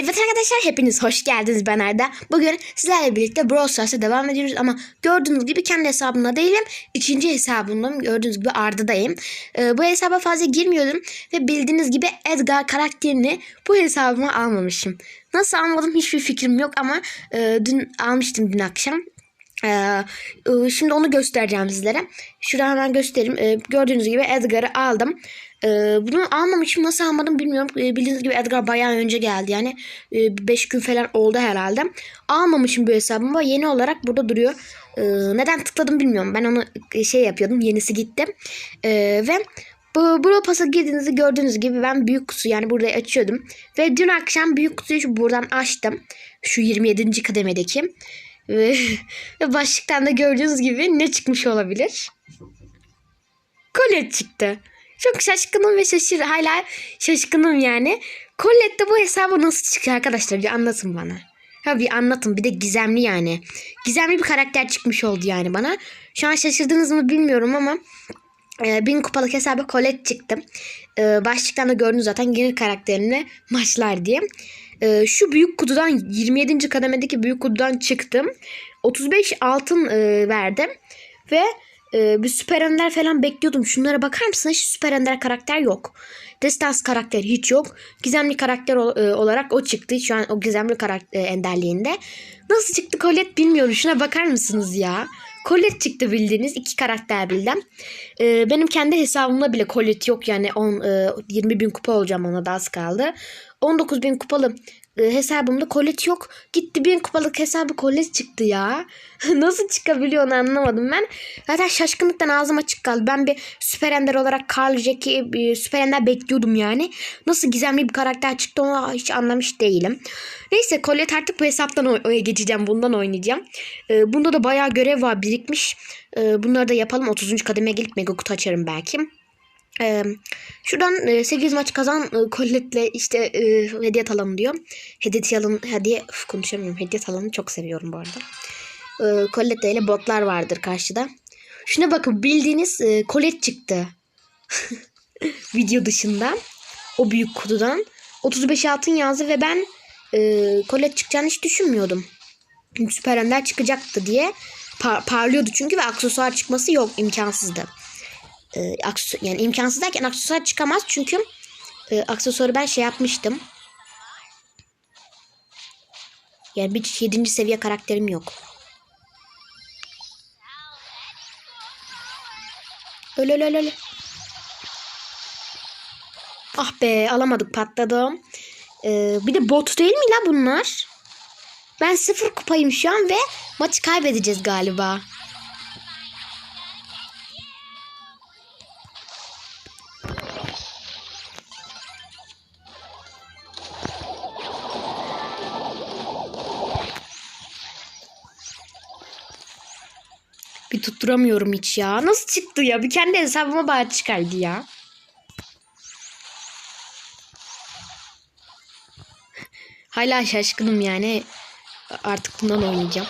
Evet arkadaşlar hepiniz hoş geldiniz ben Arda. Bugün sizlerle birlikte Brawl Stars'a devam ediyoruz ama gördüğünüz gibi kendi hesabımda değilim. İkinci hesabımdayım. Gördüğünüz gibi Arda'dayım. Ee, bu hesaba fazla girmiyordum ve bildiğiniz gibi Edgar karakterini bu hesabıma almamışım. Nasıl almadım hiçbir fikrim yok ama e, dün almıştım dün akşam. Ee, e, şimdi onu göstereceğim sizlere. Şurada hemen göstereyim. Ee, gördüğünüz gibi Edgar'ı aldım. Ee, bunu almamışım nasıl almadım bilmiyorum. Ee, bildiğiniz gibi Edgar bayağı önce geldi. Yani 5 gün falan oldu herhalde. Almamışım bu hesabıma. Yeni olarak burada duruyor. Ee, neden tıkladım bilmiyorum. Ben onu e, şey yapıyordum. Yenisi gitti. Ee, ve bu Brawl Pass'a girdiğinizde gördüğünüz gibi ben büyük kutu yani burada açıyordum. Ve dün akşam büyük kutuyu şu buradan açtım. Şu 27. kademedeki. Ve, başlıktan da gördüğünüz gibi ne çıkmış olabilir? Colette çıktı. Çok şaşkınım ve şaşır hala şaşkınım yani. Colette bu hesaba nasıl çıkıyor arkadaşlar bir anlatın bana. Ha bir anlatın bir de gizemli yani. Gizemli bir karakter çıkmış oldu yani bana. Şu an şaşırdınız mı bilmiyorum ama e, bin kupalık hesaba Colette çıktı. E, başlıktan da gördünüz zaten yeni karakterini maçlar diye. E, şu büyük kutudan 27. kademedeki büyük kutudan çıktım. 35 altın e, verdim. Ve e, bir süper ender falan bekliyordum. Şunlara bakar mısınız? Hiç süper ender karakter yok. Destans karakter hiç yok. Gizemli karakter e, olarak o çıktı. Şu an o gizemli karakter enderliğinde. Nasıl çıktı Colette bilmiyorum. Şuna bakar mısınız ya? Colette çıktı bildiğiniz iki karakter bildim. E, benim kendi hesabımda bile Colette yok yani 10 e, 20 bin kupa olacağım ona da az kaldı. 19 bin kupalı e, hesabımda Colette yok. Gitti bin kupalık hesabı Colette çıktı ya. Nasıl çıkabiliyor onu anlamadım ben. Zaten şaşkınlıktan ağzım açık kaldı. Ben bir süper ender olarak Carl Jack'i bir süper ender bekliyordum yani. Nasıl gizemli bir karakter çıktı onu hiç anlamış değilim. Neyse Colette artık bu hesaptan oy- oya geçeceğim. Bundan oynayacağım. E, bunda da bayağı görev var birikmiş. E, bunları da yapalım. 30. kademeye gelip mega kutu açarım belki. Ee, şuradan e, 8 maç kazan e, Colette'le işte e, hediye alalım diyor. Hediye alalım hediye Üf, konuşamıyorum. Hediye alalım çok seviyorum bu arada. E, Colette ile botlar vardır karşıda. Şuna bakın bildiğiniz e, Colette çıktı. Video dışında. O büyük kutudan. 35 altın yazdı ve ben e, Colette çıkacağını hiç düşünmüyordum. Süper Ender çıkacaktı diye par- parlıyordu çünkü ve aksesuar çıkması yok imkansızdı e, aksesu- yani imkansız derken aksesuar çıkamaz çünkü e, aksesuarı ben şey yapmıştım. Yani bir 7. seviye karakterim yok. Öyle öyle öyle, öyle. Ah be alamadık patladım. Ee, bir de bot değil mi la bunlar? Ben sıfır kupayım şu an ve maçı kaybedeceğiz galiba. Bir tutturamıyorum hiç ya. Nasıl çıktı ya? Bir kendi hesabıma bari çıkardı ya. Hala şaşkınım yani. Artık bundan oynayacağım.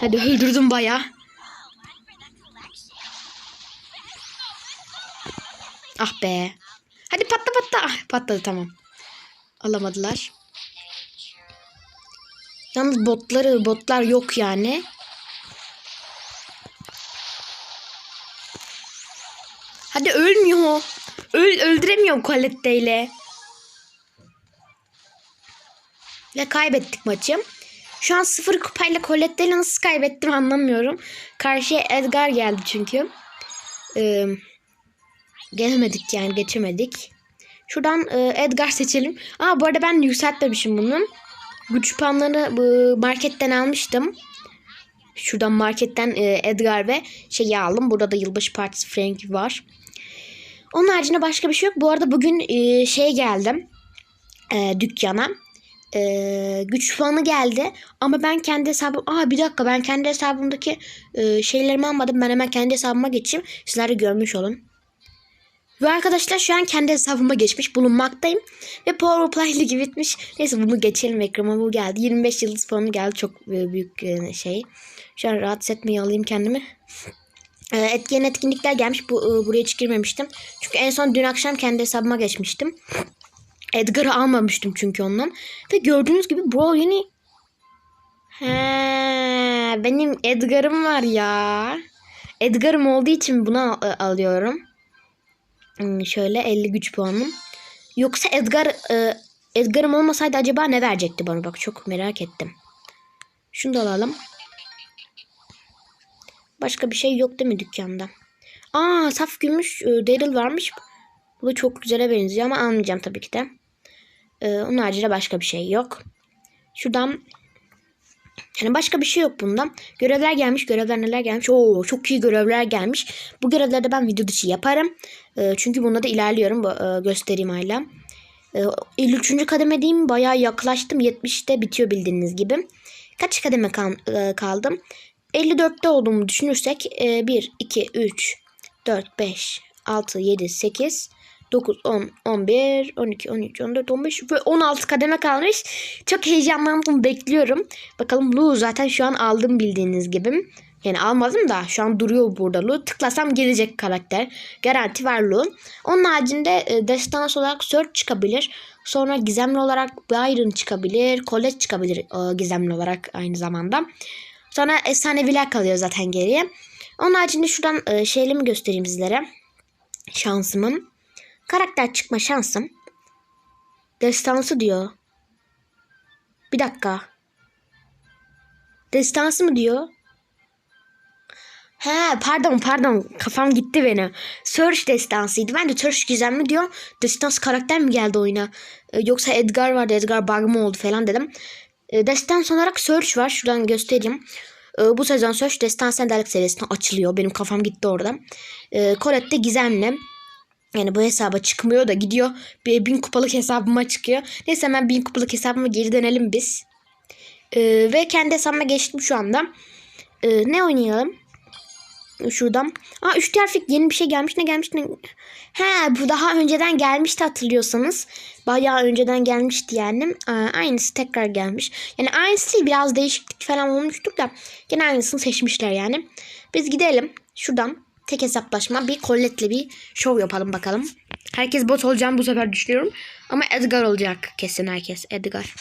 Hadi öldürdüm baya. Ah be. Hadi patla patla. Ah, patladı tamam. Alamadılar. Yalnız botları botlar yok yani. Hadi ölmüyor. Öl öldüremiyor Colette. Ve kaybettik maçı. Şu an sıfır kupayla Colette nasıl kaybettim anlamıyorum. Karşıya Edgar geldi çünkü. Ee, gelemedik yani geçemedik. Şuradan e, Edgar seçelim. Aa bu arada ben yükseltmemişim bunun. Güç puanlarını bu marketten almıştım. Şuradan marketten e, Edgar ve şeyi aldım. Burada da yılbaşı partisi Frank var. Onun haricinde başka bir şey yok. Bu arada bugün e, şey geldim. E, dükkana. E, güç puanı geldi. Ama ben kendi hesabım... Aa bir dakika ben kendi hesabımdaki e, şeylerimi almadım. Ben hemen kendi hesabıma geçeyim. Sizler de görmüş olun. Ve arkadaşlar şu an kendi hesabıma geçmiş bulunmaktayım. Ve Power Play Ligi bitmiş. Neyse bunu geçelim ekrana bu geldi. 25 yıldız puanı geldi. Çok e, büyük e, şey. Şu an rahatsız etmeyi alayım kendimi. Ee, etken etkinlikler gelmiş. Bu e, buraya hiç girmemiştim. Çünkü en son dün akşam kendi hesabıma geçmiştim. Edgar'ı almamıştım çünkü ondan. Ve gördüğünüz gibi bro yeni He, benim Edgar'ım var ya. Edgar'ım olduğu için bunu al- alıyorum. Hmm, Şöyle 50 güç puanım. Yoksa Edgar e, Edgar'ım olmasaydı acaba ne verecekti bana? Bak çok merak ettim. Şunu da alalım. Başka bir şey yok değil mi dükkanda? Aa saf gümüş e, Daryl varmış. Bu da çok güzele benziyor ama almayacağım tabii ki de. E, onun haricinde başka bir şey yok. Şuradan yani başka bir şey yok bunda. Görevler gelmiş. Görevler neler gelmiş? Oo çok iyi görevler gelmiş. Bu görevlerde ben video dışı yaparım. E, çünkü bunda da ilerliyorum. E, göstereyim hala. E, 53. kademedeyim. Bayağı yaklaştım. 70'te bitiyor bildiğiniz gibi. Kaç kademe kal- e, kaldım? 54'te olduğumu düşünürsek e, 1, 2, 3, 4, 5, 6, 7, 8, 9, 10, 11, 12, 13, 14, 15 ve 16 kademe kalmış. Çok heyecanlandım bekliyorum. Bakalım Lu zaten şu an aldım bildiğiniz gibi. Yani almadım da şu an duruyor burada Lu. Tıklasam gelecek karakter. Garanti var Lu. Onun haricinde e, destans olarak Search çıkabilir. Sonra gizemli olarak Byron çıkabilir. Colette çıkabilir e, gizemli olarak aynı zamanda. Sonra efsaneviler kalıyor zaten geriye. Onun haricinde şuradan e, şeylerimi göstereyim sizlere. Şansımın. Karakter çıkma şansım. Destansı diyor. Bir dakika. Destansı mı diyor? He pardon pardon kafam gitti benim. Search destansıydı. Ben de Search gizemli diyor. Destans karakter mi geldi oyuna? E, yoksa Edgar vardı. Edgar bug mı oldu falan dedim. E, destans olarak Search var. Şuradan göstereyim. E, bu sezon Search Destans Enderlik serisine açılıyor. Benim kafam gitti orada. E, Colette de gizemli. Yani bu hesaba çıkmıyor da gidiyor. Bir bin kupalık hesabıma çıkıyor. Neyse hemen bin kupalık hesabıma geri dönelim biz. E, ve kendi hesabıma geçtim şu anda. E, ne oynayalım? Şuradan. Aa 3 harflik yeni bir şey gelmiş. Ne gelmiş ne? He bu daha önceden gelmişti hatırlıyorsanız. Bayağı önceden gelmişti yani. Aa, aynısı tekrar gelmiş. Yani aynısı biraz değişiklik falan olmuştur da. Gene aynısını seçmişler yani. Biz gidelim şuradan tek hesaplaşma bir Colette'le bir şov yapalım bakalım. Herkes bot olacağını bu sefer düşünüyorum. Ama Edgar olacak kesin herkes. Edgar.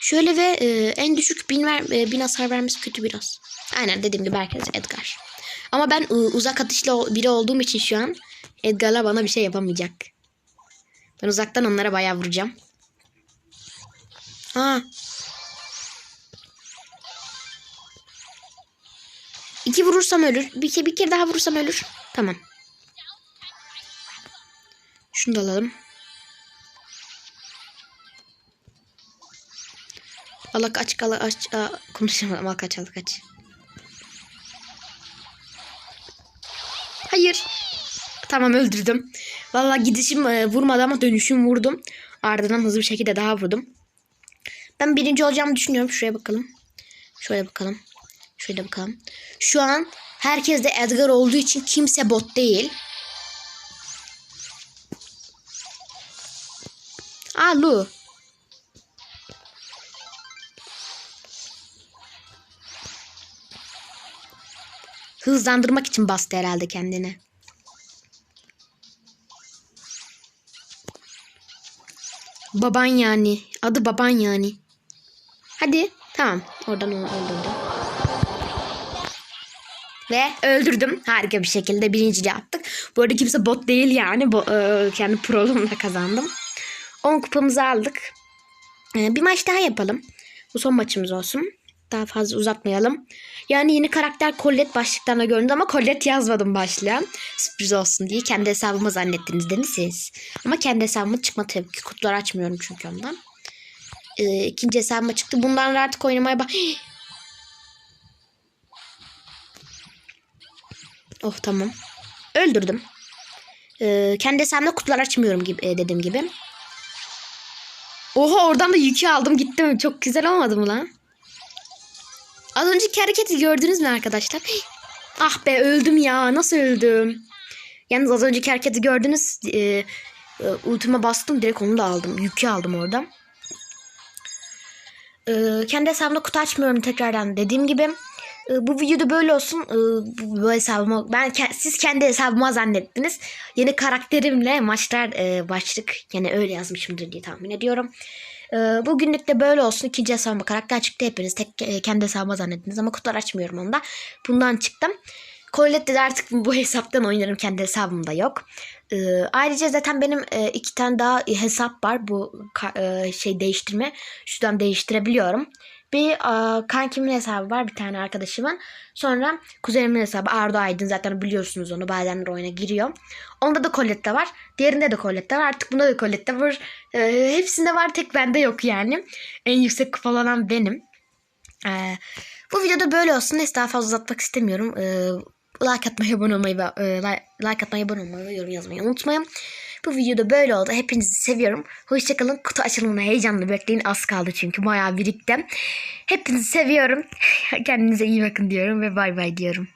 Şöyle ve e, en düşük bin, ver, e, bin hasar vermesi kötü biraz. Aynen dediğim gibi herkes Edgar. Ama ben e, uzak atışlı biri olduğum için şu an Edgar'lar bana bir şey yapamayacak. Ben uzaktan onlara bayağı vuracağım. Ha. İki vurursam ölür. Bir, ke- bir kere daha vurursam ölür. Tamam. Şunu da alalım. Allah kaç kala aç aa, konuşamadım al kaç al kaç. Hayır. Tamam öldürdüm. Vallahi gidişim e, vurmadı ama dönüşüm vurdum. Ardından hızlı bir şekilde daha vurdum. Ben birinci olacağımı düşünüyorum. Şuraya bakalım. Şöyle bakalım. Şöyle bakalım. Şu an herkes de Edgar olduğu için kimse bot değil. Aa Lu. Hızlandırmak için bastı herhalde kendini. Baban yani. Adı baban yani. Hadi. Tamam. Oradan onu öldürdüm. Ve öldürdüm. Harika bir şekilde birinciliği attık. Bu arada kimse bot değil yani. Bu, e, kendi prolumla kazandım. 10 kupamızı aldık. E, bir maç daha yapalım. Bu son maçımız olsun. Daha fazla uzatmayalım. Yani yeni karakter Colette başlıklarına göründü ama Colette yazmadım başlığa. Sürpriz olsun diye kendi hesabımı zannettiniz değil mi siz? Ama kendi hesabıma çıkma tabii ki. Kutuları açmıyorum çünkü ondan. Ee, ikinci hesabıma çıktı. Bundan artık oynamaya bak. Oh tamam. Öldürdüm. Ee, kendi hesabımda kutular açmıyorum gibi e, dediğim gibi. Oha oradan da yükü aldım gittim. Çok güzel olmadı mı lan? Az önceki hareketi gördünüz mü arkadaşlar? Ah be öldüm ya. Nasıl öldüm? Yalnız az önceki hareketi gördünüz. E, e, ultime bastım. Direkt onu da aldım. Yükü aldım oradan. E, kendi hesabımda kutu açmıyorum tekrardan. Dediğim gibi bu videoda böyle olsun. Ee, bu, hesabıma ben siz kendi hesabıma zannettiniz. Yeni karakterimle maçlar e, başlık yani öyle yazmışımdır diye tahmin ediyorum. Ee, bugünlük de böyle olsun. İkinci hesabıma karakter çıktı hepiniz. Tek e, kendi hesabıma zannettiniz ama kutular açmıyorum onda. Bundan çıktım. Colette'de de artık bu hesaptan oynarım. Kendi hesabımda yok. Ee, ayrıca zaten benim e, iki tane daha hesap var. Bu şey değiştirme. Şuradan değiştirebiliyorum. Bir e, kankimin hesabı var bir tane arkadaşımın. Sonra kuzenimin hesabı Arda Aydın zaten biliyorsunuz onu bazen oyuna giriyor. Onda da Colette var. Diğerinde de Colette var. Artık bunda da Colette var. E, hepsinde var tek bende yok yani. En yüksek kupalanan benim. E, bu videoda böyle olsun. Neyse daha fazla uzatmak istemiyorum. E, like atmayı, abone olmayı e, like, like atmayı, abone olmayı yorum yazmayı unutmayın. Bu videoda böyle oldu. Hepinizi seviyorum. Hoşçakalın. Kutu açılımını heyecanla bekleyin. Az kaldı çünkü. Bayağı birikti. Hepinizi seviyorum. Kendinize iyi bakın diyorum ve bay bay diyorum.